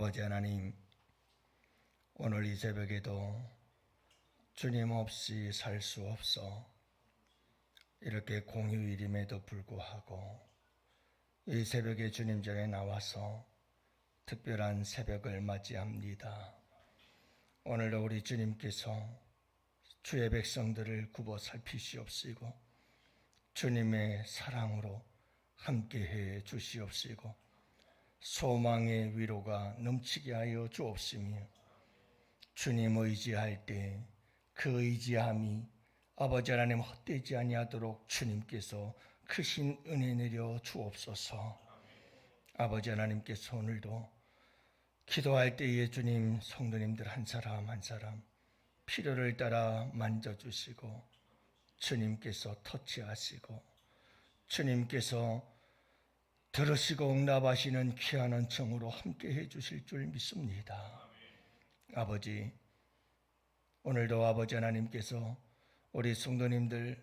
아버지 하나님, 오늘 이 새벽에도 주님 없이 살 수 없어 이렇게 공휴일임에도 불구하고 이 새벽에 주님 전에 나와서 특별한 새벽을 맞이합니다. 오늘도 우리 주님께서 주의 백성들을 굽어 살피시옵시고 주님의 사랑으로 함께해 주시옵시고 소망의 위로가 넘치게 하여 주옵시며 주님 의지할 때 그 의지함이 아버지 하나님 헛되지 아니하도록 주님께서 크신 은혜 내려 주옵소서. 아버지 하나님께서 오늘도 기도할 때에 주님 성도님들 한 사람 한 사람 필요를 따라 만져주시고 주님께서 터치하시고 주님께서 들으시고 응답하시는 귀한 은총으로 함께 해주실 줄 믿습니다. 아버지 오늘도 아버지 하나님께서 우리 성도님들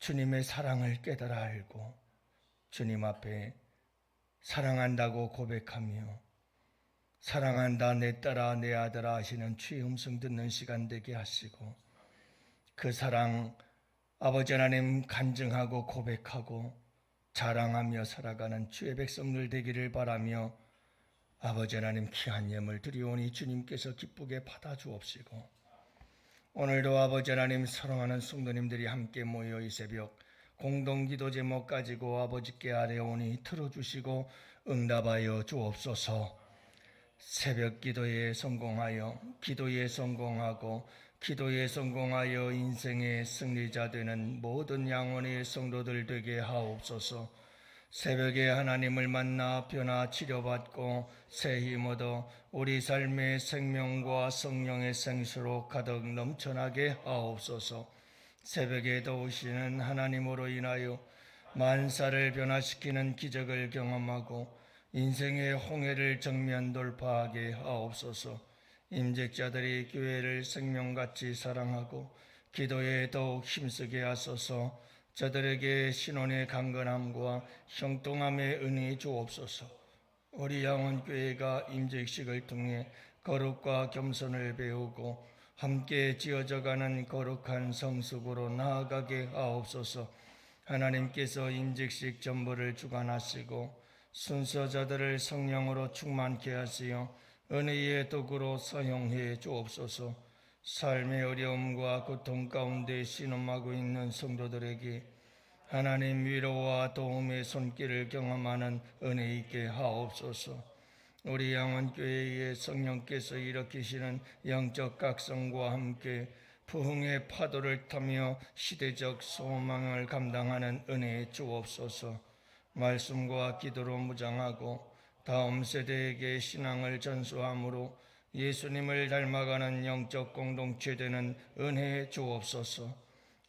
주님의 사랑을 깨달아 알고 주님 앞에 사랑한다고 고백하며 사랑한다 내 딸아 내 아들아 하시는 주의 음성 듣는 시간 되게 하시고 그 사랑 아버지 하나님 간증하고 고백하고 자랑하며 살아가는 주의 백성들 되기를 바라며 아버지 하나님 귀한 예물 드리오니 주님께서 기쁘게 받아 주옵시고 오늘도 아버지 하나님 사랑하는 성도님들이 함께 모여 이 새벽 공동기도 제목 가지고 아버지께 아뢰오니 들어주시고 응답하여 주옵소서. 새벽 기도에 성공하여 기도에 성공하고 기도에 성공하여 인생의 승리자 되는 모든 양원의 성도들 되게 하옵소서 새벽에 하나님을 만나 변화 치료받고 새 힘 얻어 우리 삶의 생명과 성령의 생수로 가득 넘쳐나게 하옵소서. 새벽에 도우시는 하나님으로 인하여 만사를 변화시키는 기적을 경험하고 인생의 홍해를 정면 돌파하게 하옵소서. 임직자들이 교회를 생명같이 사랑하고 기도에 더욱 힘쓰게 하소서. 저들에게 신혼의 강건함과 형통함의 은혜 주옵소서. 우리 양원교회가 임직식을 통해 거룩과 겸손을 배우고 함께 지어져가는 거룩한 성숙으로 나아가게 하옵소서. 하나님께서 임직식 전부를 주관하시고 순서자들을 성령으로 충만케 하시어 은혜의 도구로 사용해 주옵소서. 삶의 어려움과 고통 가운데 신음하고 있는 성도들에게 하나님 위로와 도움의 손길을 경험하는 은혜 있게 하옵소서. 우리 양원교회의 성령께서 일으키시는 영적 각성과 함께 부흥의 파도를 타며 시대적 소망을 감당하는 은혜 주옵소서. 말씀과 기도로 무장하고 다음 세대에게 신앙을 전수함으로 예수님을 닮아가는 영적 공동체 되는 은혜 주옵소서.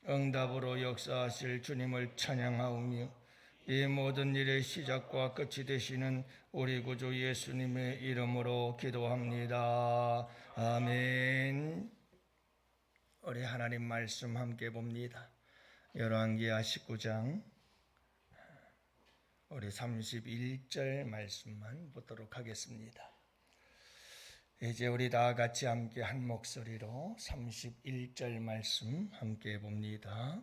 응답으로 역사하실 주님을 찬양하오며 이 모든 일의 시작과 끝이 되시는 우리 구주 예수님의 이름으로 기도합니다. 아멘. 우리 하나님 말씀 함께 봅니다. 열왕기하 19장 우리 31절 말씀만 보도록 하겠습니다. 이제 우리 다 같이 함께 한 목소리로 31절 말씀 함께 봅니다.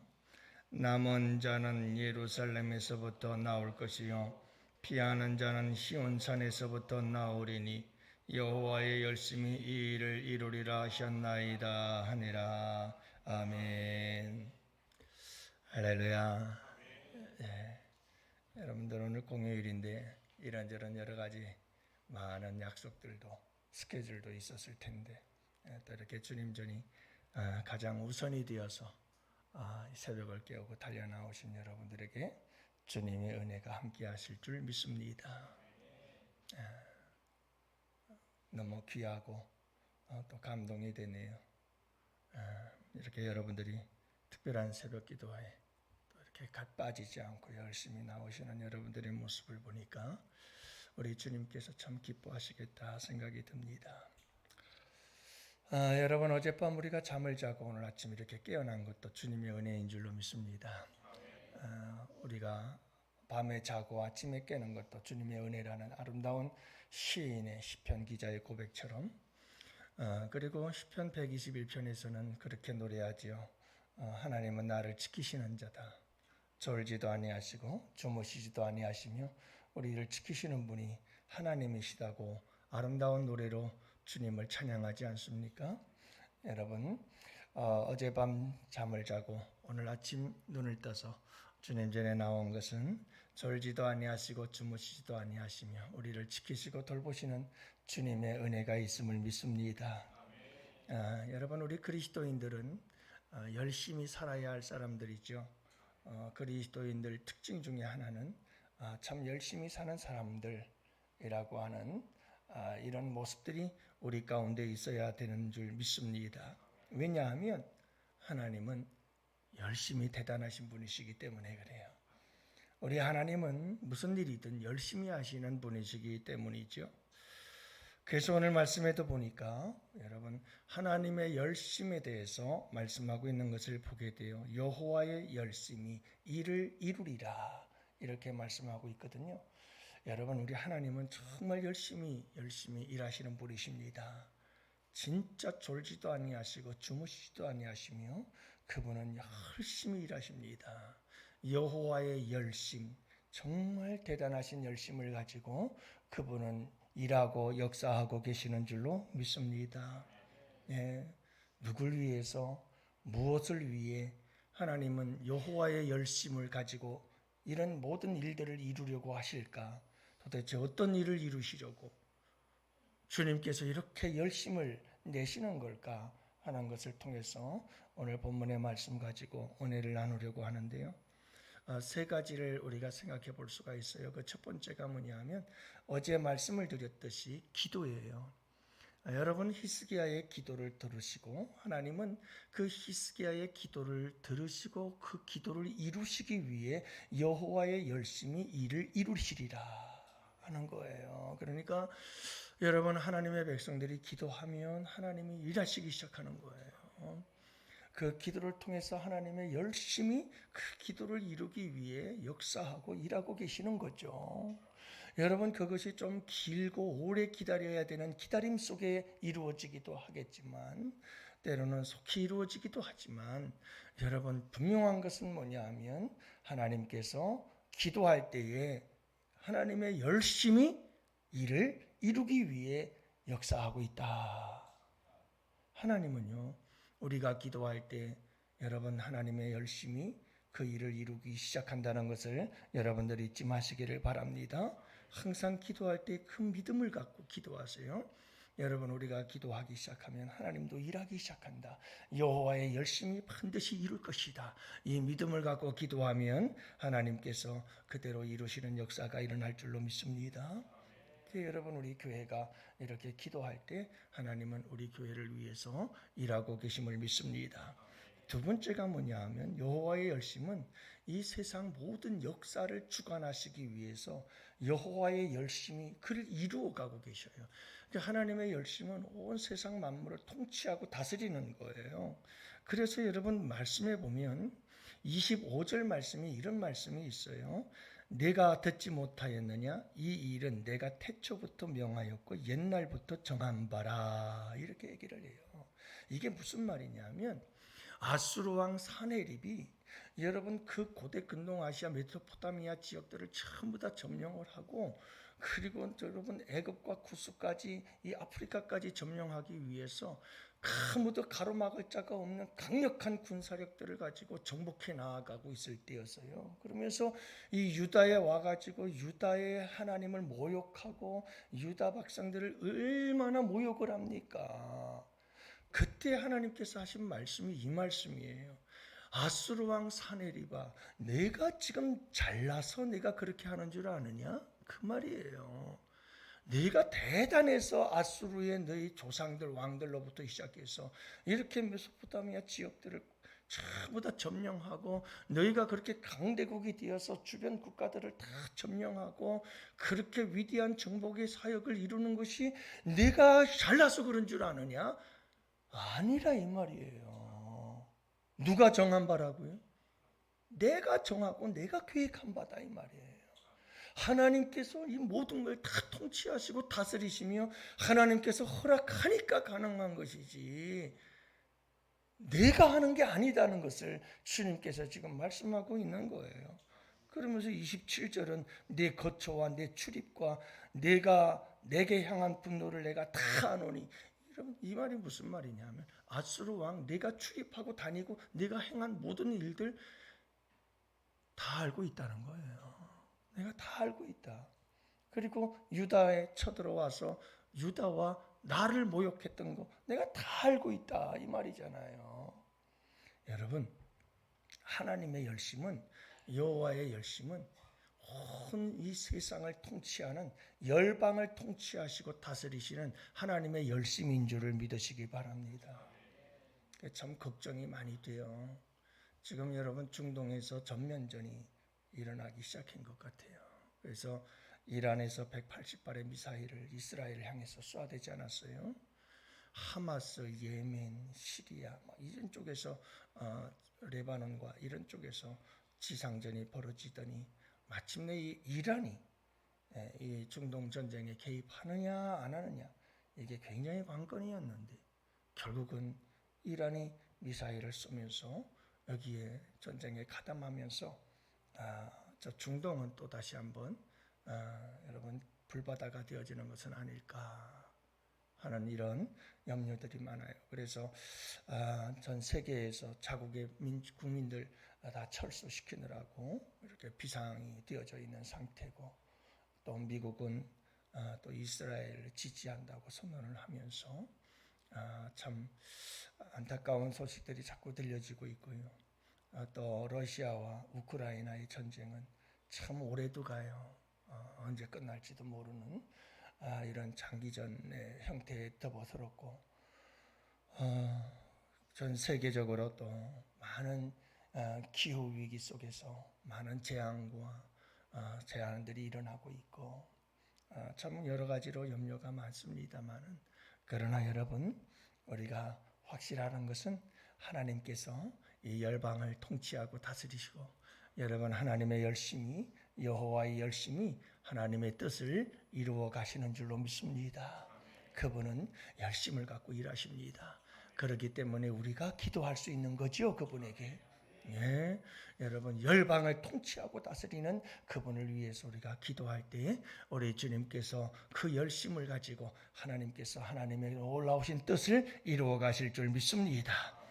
남은 자는 예루살렘에서부터 나올 것이요 피하는 자는 시온산에서부터 나오리니 여호와의 열심히 이 일을 이루리라 하셨나이다 하니라 아멘 할렐루야 네. 여러분들 오늘 공휴일인데 이런저런 여러 가지 많은 약속들도 스케줄도 있었을 텐데 예, 또 이렇게 주님 전이 아, 가장 우선이 되어서 아, 새벽을 깨우고 달려 나오신 여러분들에게 주님의 은혜가 함께 하실 줄 믿습니다. 예, 너무 귀하고 어, 또 감동이 되네요. 아, 이렇게 여러분들이 특별한 새벽 기도에 갓 빠지지 않고 열심히 나오시는 여러분들의 모습을 보니까 우리 주님께서 참 기뻐하시겠다 생각이 듭니다. 아, 여러분 어젯밤 우리가 잠을 자고 오늘 아침 이렇게 깨어난 것도 주님의 은혜인 줄로 믿습니다. 아, 우리가 밤에 자고 아침에 깨는 것도 주님의 은혜라는 아름다운 시인의 시편 기자의 고백처럼 어, 그리고 시편 121편에서는 그렇게 노래하지요. 어, 하나님은 나를 지키시는 자다. 졸지도 아니하시고 주무시지도 아니하시며 우리를 지키시는 분이 하나님이시다고 아름다운 노래로 주님을 찬양하지 않습니까? 여러분 어, 어젯밤 잠을 자고 오늘 아침 눈을 떠서 주님 전에 나온 것은 졸지도 아니하시고 주무시지도 아니하시며 우리를 지키시고 돌보시는 주님의 은혜가 있음을 믿습니다. 아, 여러분 우리 그리스도인들은 어, 열심히 살아야 할 사람들이죠. 어, 그리스도인들 특징 중에 하나는 아, 참 열심히 사는 사람들이라고 하는 아, 이런 모습들이 우리 가운데 있어야 되는 줄 믿습니다. 왜냐하면 하나님은 열심히 대단하신 분이시기 때문에 그래요. 우리 하나님은 무슨 일이든 열심히 하시는 분이시기 때문이죠. 그래서 오늘 말씀에도 보니까 여러분 하나님의 열심에 대해서 말씀하고 있는 것을 보게 돼요. 여호와의 열심이 이를 이루리라 이렇게 말씀하고 있거든요. 여러분 우리 하나님은 정말 열심히 열심히 일하시는 분이십니다. 진짜 졸지도 아니하시고 주무시지도 아니하시며 그분은 열심히 일하십니다. 여호와의 열심 정말 대단하신 열심을 가지고 그분은 일하고 역사하고 계시는 줄로 믿습니다. 예, 누굴 위해서 무엇을 위해 하나님은 여호와의 열심을 가지고 이런 모든 일들을 이루려고 하실까? 도대체 어떤 일을 이루시려고 주님께서 이렇게 열심을 내시는 걸까 하는 것을 통해서 오늘 본문의 말씀 가지고 은혜를 나누려고 하는데요. 어, 세 가지를 우리가 생각해 볼 수가 있어요. 그 첫 번째가 뭐냐면 어제 말씀을 드렸듯이 기도예요. 아, 여러분 히스기야의 기도를 들으시고 하나님은 그 히스기야의 기도를 들으시고 그 기도를 이루시기 위해 여호와의 열심히 일을 이루시리라 하는 거예요. 그러니까 여러분 하나님의 백성들이 기도하면 하나님이 일하시기 시작하는 거예요. 그 기도를 통해서 하나님의 열심히 그 기도를 이루기 위해 역사하고 일하고 계시는 거죠. 여러분 그것이 좀 길고 오래 기다려야 되는 기다림 속에 이루어지기도 하겠지만 때로는 속히 이루어지기도 하지만 여러분 분명한 것은 뭐냐 하면 하나님께서 기도할 때에 하나님의 열심히 일을 이루기 위해 역사하고 있다. 하나님은요, 우리가 기도할 때 여러분 하나님의 열심히 그 일을 이루기 시작한다는 것을 여러분들이 잊지 마시기를 바랍니다. 항상 기도할 때 큰 믿음을 갖고 기도하세요. 여러분 우리가 기도하기 시작하면 하나님도 일하기 시작한다. 여호와의 열심히 반드시 이룰 것이다. 이 믿음을 갖고 기도하면 하나님께서 그대로 이루시는 역사가 일어날 줄로 믿습니다. 그 여러분 우리 교회가 이렇게 기도할 때 하나님은 우리 교회를 위해서 일하고 계심을 믿습니다. 두 번째가 뭐냐 하면 여호와의 열심은 이 세상 모든 역사를 주관하시기 위해서 여호와의 열심이 그를 이루어 가고 계셔요. 그러니까 하나님의 열심은 온 세상 만물을 통치하고 다스리는 거예요. 그래서 여러분 말씀에 보면 25절 말씀이 이런 말씀이 있어요. 내가 듣지 못하였느냐? 이 일은 내가 태초부터 명하였고 옛날부터 정한 바라. 이렇게 얘기를 해요. 이게 무슨 말이냐면 아수르 왕 사네립이 여러분 그 고대 근동 아시아 메소포타미아 지역들을 전부 다 점령을 하고 그리고 여러분 애굽과 구스까지 이 아프리카까지 점령하기 위해서 아무도 가로막을 자가 없는 강력한 군사력들을 가지고 정복해 나아가고 있을 때였어요. 그러면서 이 유다에 와가지고 유다의 하나님을 모욕하고 유다 백성들을 얼마나 모욕을 합니까? 그때 하나님께서 하신 말씀이 이 말씀이에요. 아수르 왕 사네리바, 내가 지금 잘나서 내가 그렇게 하는 줄 아느냐? 그 말이에요. 네가 대단해서 아수르의 너희 조상들 왕들로부터 시작해서 이렇게 메소포타미아 지역들을 전부 다 점령하고 너희가 그렇게 강대국이 되어서 주변 국가들을 다 점령하고 그렇게 위대한 정복의 사역을 이루는 것이 네가 잘나서 그런 줄 아느냐? 아니라 이 말이에요. 누가 정한 바라고요? 내가 정하고 내가 계획한 바다 이 말이에요. 하나님께서 이 모든 걸 다 통치하시고 다스리시며 하나님께서 허락하니까 가능한 것이지 내가 하는 게 아니다는 것을 주님께서 지금 말씀하고 있는 거예요. 그러면서 27절은 내 거처와 내 출입과 내가 내게 향한 분노를 내가 다 아노니 여러분 이 말이 무슨 말이냐면 아수르 왕 내가 출입하고 다니고 내가 행한 모든 일들 다 알고 있다는 거예요. 내가 다 알고 있다. 그리고 유다에 쳐들어와서 유다와 나를 모욕했던 거 내가 다 알고 있다 이 말이잖아요. 여러분 하나님의 열심은 여호와의 열심은 온 이 세상을 통치하는 열방을 통치하시고 다스리시는 하나님의 열심인 줄을 믿으시기 바랍니다. 참 걱정이 많이 돼요. 지금 여러분 중동에서 전면전이 일어나기 시작한 것 같아요. 그래서 이란에서 180발의 미사일을 이스라엘을 향해서 쏴대지 않았어요. 하마스, 예멘, 시리아 막 이런 쪽에서 어, 레바논과 이런 쪽에서 지상전이 벌어지더니 마침내 이 이란이 예, 이 중동 전쟁에 개입하느냐 안 하느냐 이게 굉장히 관건이었는데 결국은 이란이 미사일을 쏘면서 여기에 전쟁에 가담하면서 아, 저 중동은 또 다시 한번 아, 여러분 불바다가 되어지는 것은 아닐까 하는 이런 염려들이 많아요. 그래서 아, 전 세계에서 자국의 민, 국민들 다 철수시키느라고 이렇게 비상이 되어져 있는 상태고 또 미국은 아, 또 이스라엘을 지지한다고 선언을 하면서 아, 참 안타까운 소식들이 자꾸 들려지고 있고요. 아, 또 러시아와 우크라이나의 전쟁은 참 오래도 가요. 어, 언제 끝날지도 모르는 아, 이런 장기전의 형태에 접어들었고 어, 전 세계적으로 또 많은 어, 기후 위기 속에서 많은 재앙과 어, 재앙들이 일어나고 있고 어, 참 여러 가지로 염려가 많습니다만은 그러나 여러분 우리가 확실하는 것은 하나님께서 이 열방을 통치하고 다스리시고 여러분 하나님의 열심이 여호와의 열심이 하나님의 뜻을 이루어 가시는 줄로 믿습니다. 그분은 열심을 갖고 일하십니다. 그렇기 때문에 우리가 기도할 수 있는 거죠, 그분에게. 예, 여러분 열방을 통치하고 다스리는 그분을 위해서 우리가 기도할 때 우리 주님께서 그 열심을 가지고 하나님께서 하나님의 올라오신 뜻을 이루어 가실 줄 믿습니다.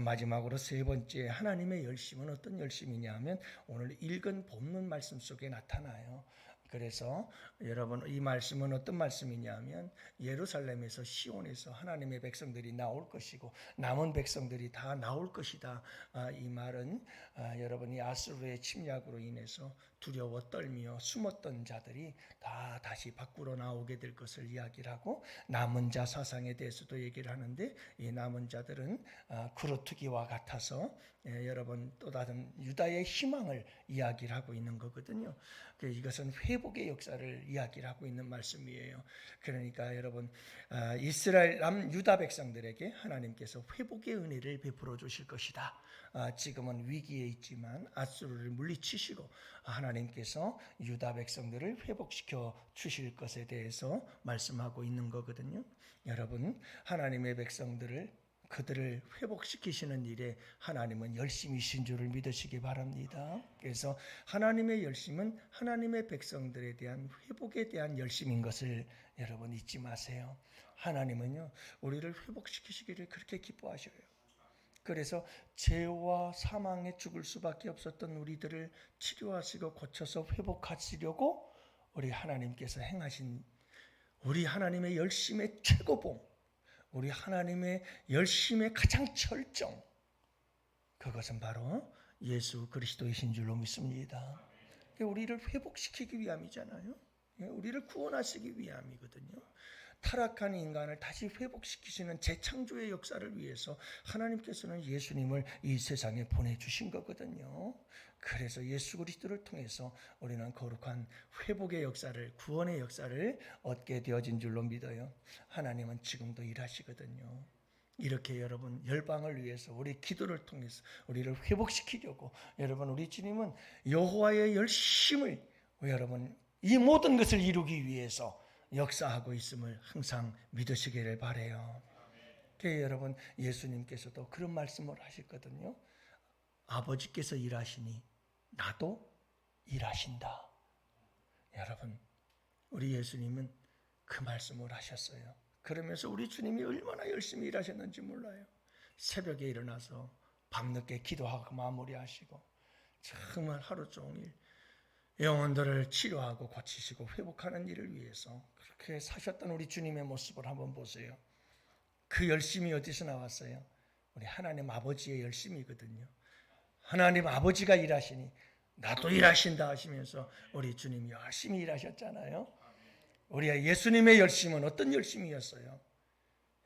마지막으로 세 번째 하나님의 열심은 어떤 열심이냐 하면 오늘 읽은 본문 말씀 속에 나타나요. 그래서 여러분 이 말씀은 어떤 말씀이냐면 예루살렘에서 시온에서 하나님의 백성들이 나올 것이고 남은 백성들이 다 나올 것이다. 아, 이 말은 아, 여러분이 아수르의 침략으로 인해서 두려워 떨며 숨었던 자들이 다 다시 밖으로 나오게 될 것을 이야기를 하고 남은 자 사상에 대해서도 얘기를 하는데 이 남은 자들은 아, 그루트기와 같아서 예, 여러분 또 다른 유다의 희망을 이야기를 하고 있는 거거든요. 그 이것은 회복의 역사를 이야기를 하고 있는 말씀이에요. 그러니까 여러분 아, 이스라엘 남 유다 백성들에게 하나님께서 회복의 은혜를 베풀어 주실 것이다. 아, 지금은 위기에 있지만 아수르를 물리치시고 하나님께서 유다 백성들을 회복시켜 주실 것에 대해서 말씀하고 있는 거거든요. 여러분 하나님의 백성들을 그들을 회복시키시는 일에 하나님은 열심이신 줄을 믿으시기 바랍니다. 그래서 하나님의 열심은 하나님의 백성들에 대한 회복에 대한 열심인 것을 여러분 잊지 마세요. 하나님은요, 우리를 회복시키시기를 그렇게 기뻐하셔요. 그래서 죄와 사망에 죽을 수밖에 없었던 우리들을 치료하시고 고쳐서 회복하시려고 우리 하나님께서 행하신 우리 하나님의 열심의 최고봉 우리 하나님의 열심의 가장 철정 그것은 바로 예수 그리스도이신 줄로 믿습니다. 우리를 회복시키기 위함이잖아요. 예, 우리를 구원하시기 위함이거든요. 타락한 인간을 다시 회복시키시는 재창조의 역사를 위해서 하나님께서는 예수님을 이 세상에 보내주신 거거든요. 그래서 예수 그리스도를 통해서 우리는 거룩한 회복의 역사를 구원의 역사를 얻게 되어진 줄로 믿어요. 하나님은 지금도 일하시거든요. 이렇게 여러분 열방을 위해서 우리 기도를 통해서 우리를 회복시키려고 여러분 우리 주님은 여호와의 열심을 여러분 이 모든 것을 이루기 위해서 역사하고 있음을 항상 믿으시기를 바래요. 그 여러분 예수님께서도 그런 말씀을 하셨거든요. 아버지께서 일하시니 나도 일하신다. 여러분 우리 예수님은 그 말씀을 하셨어요. 그러면서 우리 주님이 얼마나 열심히 일하셨는지 몰라요. 새벽에 일어나서 밤늦게 기도하고 마무리하시고 정말 하루 종일 영혼들을 치료하고 고치시고 회복하는 일을 위해서 그렇게 사셨던 우리 주님의 모습을 한번 보세요. 그 열심이 어디서 나왔어요? 우리 하나님 아버지의 열심이거든요. 하나님 아버지가 일하시니 나도 일하신다 하시면서 우리 주님이 열심히 일하셨잖아요. 우리 예수님의 열심은 어떤 열심이었어요?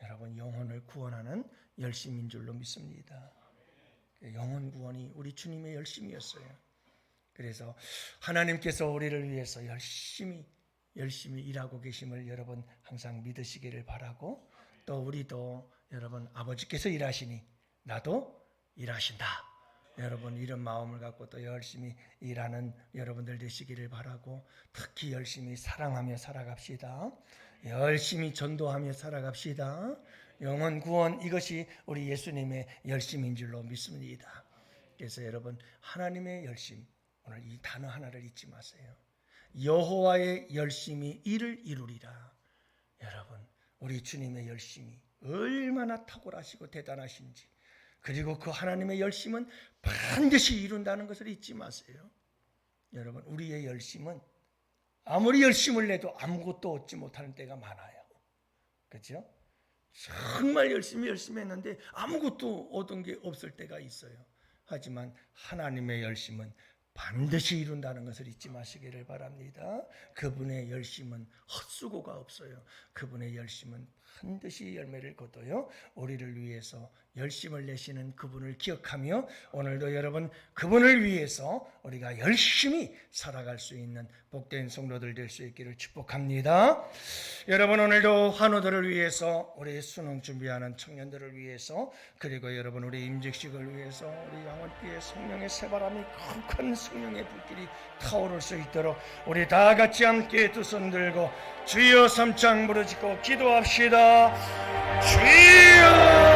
여러분 영혼을 구원하는 열심인 줄로 믿습니다. 영혼 구원이 우리 주님의 열심이었어요. 그래서 하나님께서 우리를 위해서 열심히 열심히 일하고 계심을 여러분 항상 믿으시기를 바라고 또 우리도 여러분 아버지께서 일하시니 나도 일하신다. 여러분 이런 마음을 갖고 또 열심히 일하는 여러분들 되시기를 바라고 특히 열심히 사랑하며 살아갑시다. 열심히 전도하며 살아갑시다. 영원 구원 이것이 우리 예수님의 열심인 줄로 믿습니다. 그래서 여러분 하나님의 열심 오늘 이 단어 하나를 잊지 마세요. 여호와의 열심이 이를 이루리라. 여러분 우리 주님의 열심이 얼마나 탁월하시고 대단하신지 그리고 그 하나님의 열심은 반드시 이룬다는 것을 잊지 마세요. 여러분 우리의 열심은 아무리 열심을 내도 아무것도 얻지 못하는 때가 많아요. 그렇죠? 정말 열심히 열심히 했는데 아무것도 얻은 게 없을 때가 있어요. 하지만 하나님의 열심은 반드시 이룬다는 것을 잊지 마시기를 바랍니다. 그분의 열심은 헛수고가 없어요. 그분의 열심은 반드시 열매를 거둬요. 우리를 위해서 열심을 내시는 그분을 기억하며 오늘도 여러분 그분을 위해서 우리가 열심히 살아갈 수 있는 복된 성도들 될 수 있기를 축복합니다. 여러분 오늘도 환우들을 위해서 우리 수능 준비하는 청년들을 위해서 그리고 여러분 우리 임직식을 위해서 우리 양원교회 성령의 새바람이 큰 성령의 불길이 타오를 수 있도록 우리 다 같이 함께 두 손 들고 주여 삼창 부르짖고 기도합시다. 주여